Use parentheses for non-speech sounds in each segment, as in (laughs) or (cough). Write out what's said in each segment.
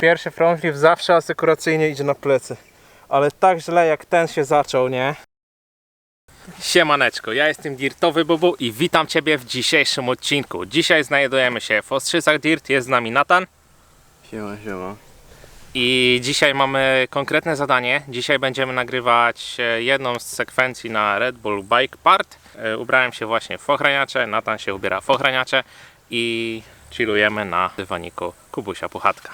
Pierwszy frontflip zawsze asekuracyjnie idzie na plecy. Ale tak źle jak ten się zaczął, nie? Siemaneczko, ja jestem Dirtowy Bubu i witam Ciebie w dzisiejszym odcinku. Dzisiaj znajdujemy się w Ostrzycach Dirt, jest z nami Natan. Siema, siema. I dzisiaj mamy konkretne zadanie. Dzisiaj będziemy nagrywać e, jedną z sekwencji na Red Bull Bike Part. E, Ubrałem się właśnie w ochraniacze, Natan się ubiera w ochraniacze i chillujemy na dywaniku Kubusia Puchatka.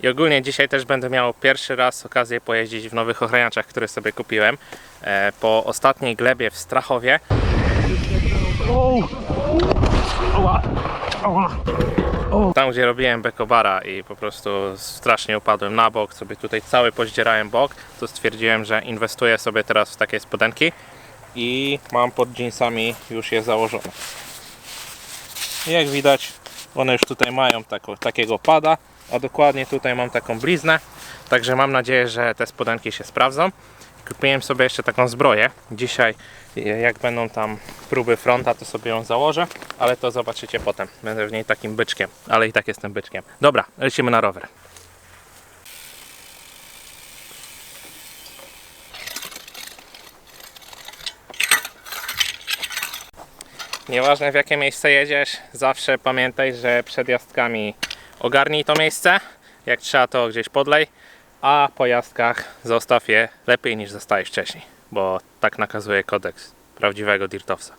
I ogólnie dzisiaj też będę miał pierwszy raz okazję pojeździć w nowych ochraniaczach, które sobie kupiłem. E, Po ostatniej glebie w Strachowie Tam, gdzie robiłem bekobara i po prostu strasznie upadłem na bok, sobie tutaj cały poździerałem bok, to stwierdziłem, że inwestuję sobie teraz w takie spodenki i mam pod jeansami już je założone. Jak widać, one już tutaj mają tako, takiego pada, a dokładnie tutaj mam taką bliznę, także mam nadzieję, że te spodenki się sprawdzą. Kupiłem sobie jeszcze taką zbroję. Dzisiaj, jak będą tam próby fronta, to sobie ją założę, ale to zobaczycie potem. Będę w niej takim byczkiem, ale i tak jestem byczkiem. Dobra, lecimy na rower. Nieważne w jakie miejsce jedziesz, zawsze pamiętaj, że przed jazdkami ogarnij to miejsce. Jak trzeba, to gdzieś podlej, a po jazdkach zostaw je lepiej niż zostałeś wcześniej, bo tak nakazuje kodeks prawdziwego dirtowca.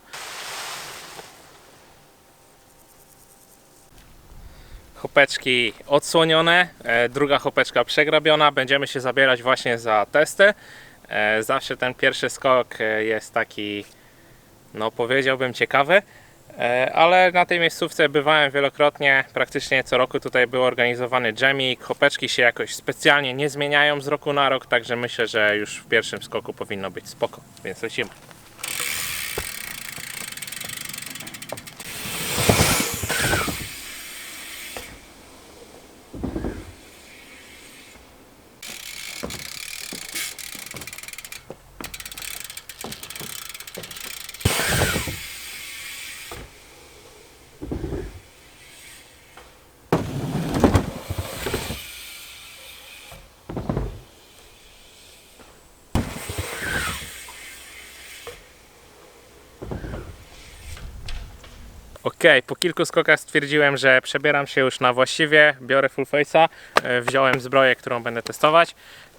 Chopeczki odsłonione, e, druga chopeczka przegrabiona. Będziemy się zabierać właśnie za testy. E, Zawsze ten pierwszy skok e, jest taki, no powiedziałbym ciekawy, E, ale na tej miejscówce bywałem wielokrotnie. Praktycznie co roku tutaj był organizowany jamik. Chopeczki się jakoś specjalnie nie zmieniają z roku na rok, także myślę, że już w pierwszym skoku powinno być spoko, więc lecimy. Po kilku skokach stwierdziłem, że przebieram się już na właściwie, biorę full face'a, e, wziąłem zbroję, którą będę testować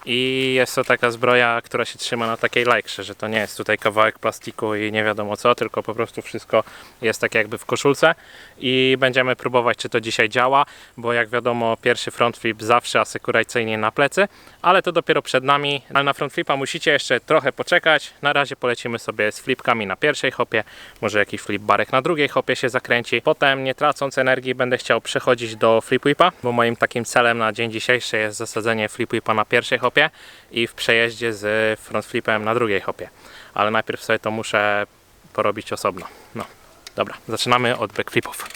i jest to taka zbroja, która się trzyma na takiej lajkrze, że to nie jest tutaj kawałek plastiku i nie wiadomo co, tylko po prostu wszystko jest tak jakby w koszulce. I będziemy próbować czy to dzisiaj działa, bo jak wiadomo pierwszy front flip zawsze asekuracyjnie na plecy, ale to dopiero przed nami, ale na front flipa musicie jeszcze trochę poczekać, na razie polecimy sobie z flipkami na pierwszej hopie, może jakiś flip barek na drugiej hopie się zakręci, potem nie tracąc energii będę chciał przechodzić do flip whipa, bo moim takim celem na dzień dzisiejszy jest zasadzenie flip whipa na pierwszej hopie i w przejeździe z front flipem na drugiej hopie, ale najpierw sobie to muszę porobić osobno. No, dobra, zaczynamy od backflipów.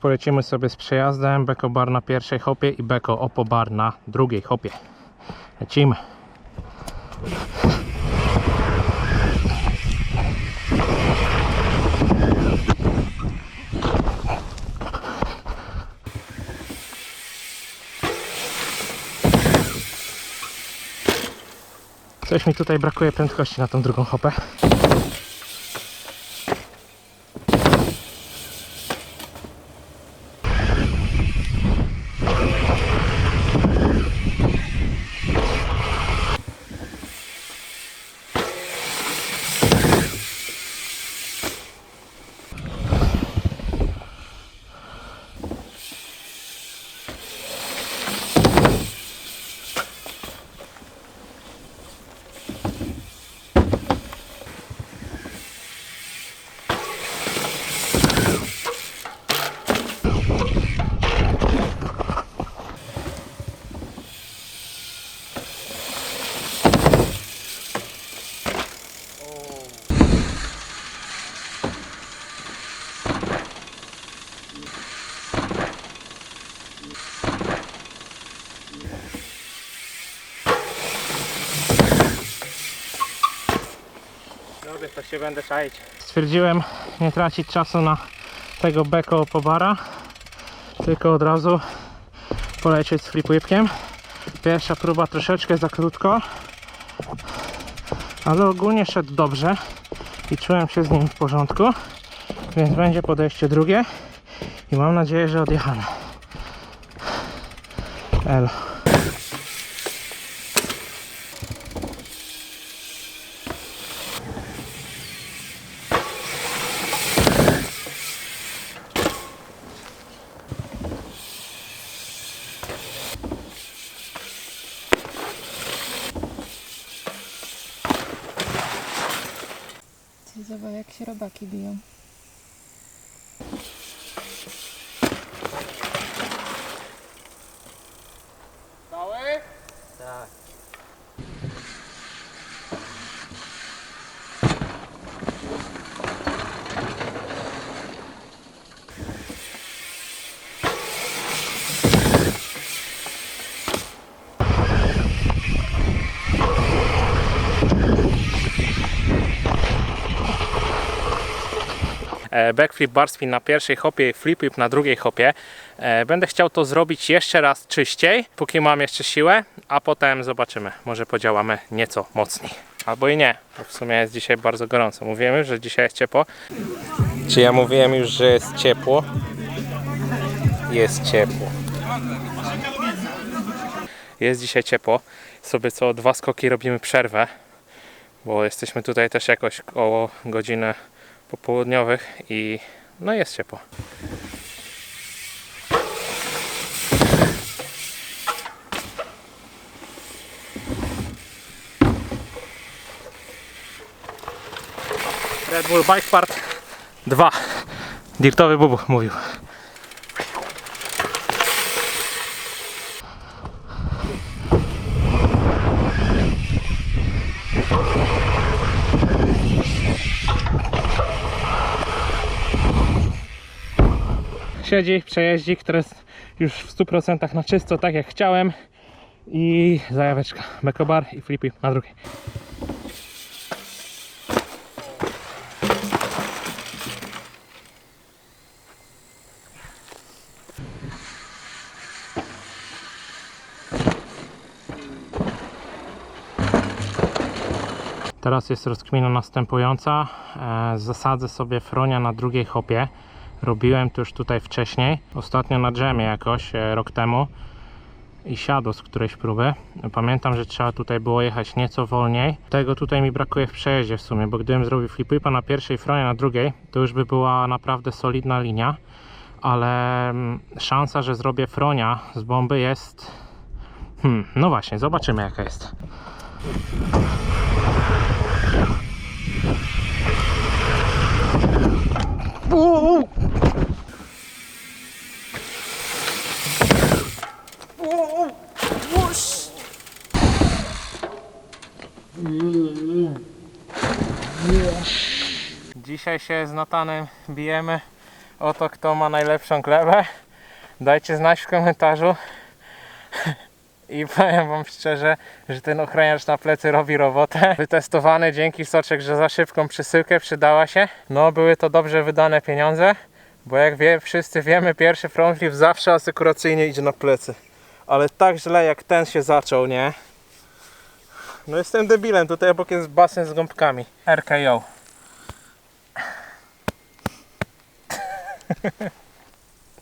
Polecimy sobie z przejazdem. Beko bar na pierwszej hopie i beko opo bar na drugiej hopie. Lecimy. Coś mi tutaj brakuje prędkości na tą drugą hopę. Się będę czaić. Stwierdziłem nie tracić czasu na tego beko pobara, tylko od razu polecieć z flipwhipkiem. Pierwsza próba troszeczkę za krótko, ale ogólnie szedł dobrze i czułem się z nim w porządku, więc będzie podejście drugie i mam nadzieję, że odjechamy. Elo. Zobacz jak się robaki biją. Cały? e, backflip bar spin na pierwszej hopie i flip whip na drugiej hopie. E, Będę chciał to zrobić jeszcze raz czyściej, póki mam jeszcze siłę, a potem zobaczymy. Może podziałamy nieco mocniej. Albo i nie, bo w sumie jest dzisiaj bardzo gorąco. Mówiłem, że dzisiaj jest ciepło. Czy ja mówiłem już, że jest ciepło? Jest ciepło. Jest dzisiaj ciepło. Sobie co dwa skoki robimy przerwę, bo jesteśmy tutaj też jakoś około godziny popołudniowych i no jest ciepło. Red Bull Bike Part 2. Dirtowy Bubu mówił. Siedzi, przejeździ, który jest już w 100% na czysto, tak jak chciałem. I zajaweczka, bekobar i flipy na drugiej. Teraz jest rozkmina następująca. E, Zasadzę sobie fronia na drugiej hopie. Robiłem to już tutaj wcześniej. Ostatnio na dżemie jakoś, e, rok temu. I siadł z którejś próby. Pamiętam, że trzeba tutaj było jechać nieco wolniej. Tego tutaj mi brakuje w przejeździe w sumie, bo gdybym zrobił flip na pierwszej fronie, na drugiej, to już by była naprawdę solidna linia. Ale mm, szansa, że zrobię fronia z bomby jest... Hmm, no właśnie, zobaczymy jaka jest. Dzisiaj się z Natanem bijemy o to, kto ma najlepszą glebę. Dajcie znać w komentarzu. I powiem Wam szczerze, że ten ochraniacz na plecy robi robotę. Wytestowany dzięki Soczek, że za szybką przesyłkę przydała się. No, były to dobrze wydane pieniądze, bo jak wie, wszyscy wiemy, pierwszy frontflip zawsze asykuracyjnie idzie na plecy. Ale tak źle jak ten się zaczął, nie? No jestem debilem, tutaj obok jest basen z gąbkami. RKO.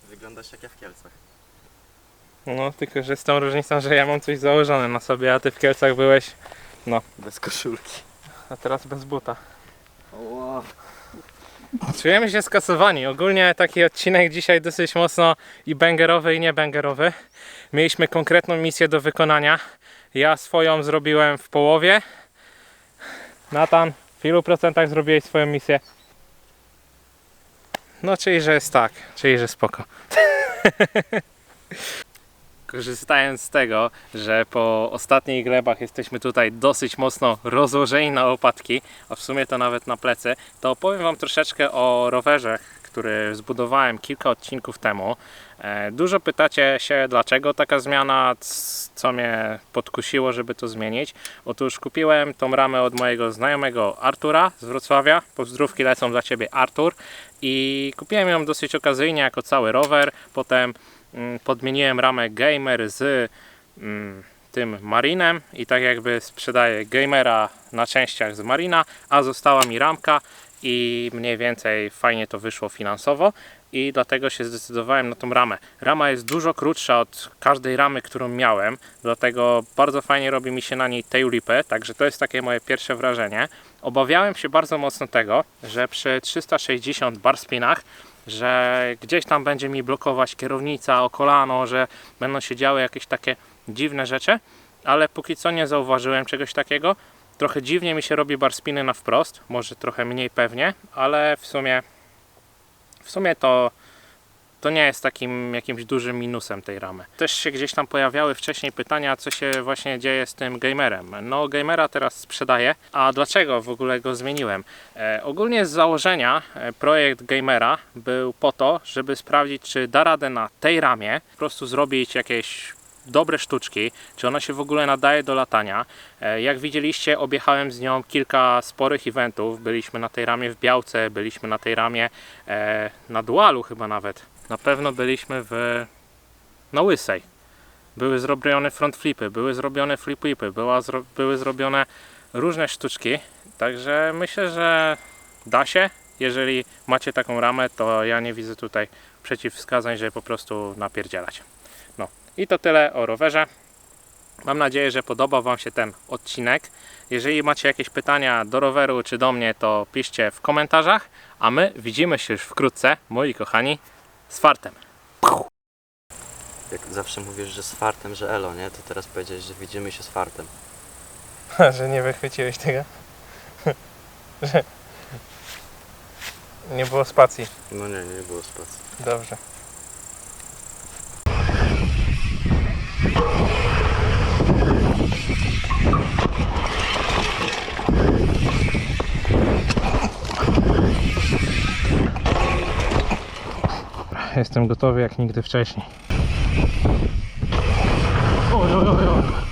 Wyglądasz jak ja w Kielcach. No, tylko że z tą różnicą, że ja mam coś założone na sobie, a ty w Kielcach byłeś, Bez koszulki. a teraz bez buta. Wow. Czujemy się skasowani. Ogólnie taki odcinek dzisiaj dosyć mocno i bangerowy i nie bangerowy. Mieliśmy konkretną misję do wykonania. Ja swoją zrobiłem w połowie. Natan, w ilu procentach zrobiłeś swoją misję? No, czyli że jest tak, czyli że spoko. (laughs) Korzystając z tego, że po ostatnich glebach jesteśmy tutaj dosyć mocno rozłożeni na opadki, a w sumie to nawet na plecy, to opowiem Wam troszeczkę o rowerze, który zbudowałem kilka odcinków temu. E, Dużo pytacie się, dlaczego taka zmiana, co mnie podkusiło, żeby to zmienić. Otóż kupiłem tą ramę od mojego znajomego Artura z Wrocławia. Pozdrówki lecą dla Ciebie, Artur. I kupiłem ją dosyć okazyjnie jako cały rower. Potem mm, podmieniłem ramę gamer z mm, tym Marinem i tak jakby sprzedaję gamera na częściach z Marina, a została mi ramka i mniej więcej fajnie to wyszło finansowo i dlatego się zdecydowałem na tą ramę. Rama jest dużo krótsza od każdej ramy, którą miałem, dlatego bardzo fajnie robi mi się na niej tail także to jest takie moje pierwsze wrażenie. Obawiałem się bardzo mocno tego, że przy 360 bar spinach że gdzieś tam będzie mi blokować kierownica o kolano, że będą się działy jakieś takie dziwne rzeczy, ale póki co nie zauważyłem czegoś takiego. Trochę dziwnie mi się robi bar spiny na wprost, może trochę mniej pewnie, ale w sumie w sumie to to nie jest takim jakimś dużym minusem tej ramy. Też się gdzieś tam pojawiały wcześniej pytania, co się właśnie dzieje z tym gamerem. No, gamera teraz sprzedaję, a dlaczego w ogóle go zmieniłem? E, ogólnie z założenia e, projekt gamera był po to, żeby sprawdzić, czy da radę na tej ramie po prostu zrobić jakieś dobre sztuczki, czy ona się w ogóle nadaje do latania. E, Jak widzieliście, objechałem z nią kilka sporych eventów. Byliśmy na tej ramie w Białce, byliśmy na tej ramie e, na Dualu chyba nawet. Na pewno byliśmy w na Łysej. Były zrobione front flipy, były zrobione flip whipy, była zro, były zrobione różne sztuczki. Także myślę, że da się. Jeżeli macie taką ramę, to ja nie widzę tutaj przeciwwskazań, żeby po prostu napierdzielać. I to tyle o rowerze. Mam nadzieję, że podobał Wam się ten odcinek. Jeżeli macie jakieś pytania do roweru czy do mnie, to piszcie w komentarzach. A my widzimy się już wkrótce, moi kochani, z fartem. Jak zawsze mówisz, że z fartem, że elo, nie? To teraz powiedziałeś, że widzimy się z fartem. (laughs) że nie wychwyciłeś tego? (laughs) że nie było spacji. No nie, nie było spacji. Dobrze. Jestem gotowy jak nigdy wcześniej. Oj, oj, oj, oj.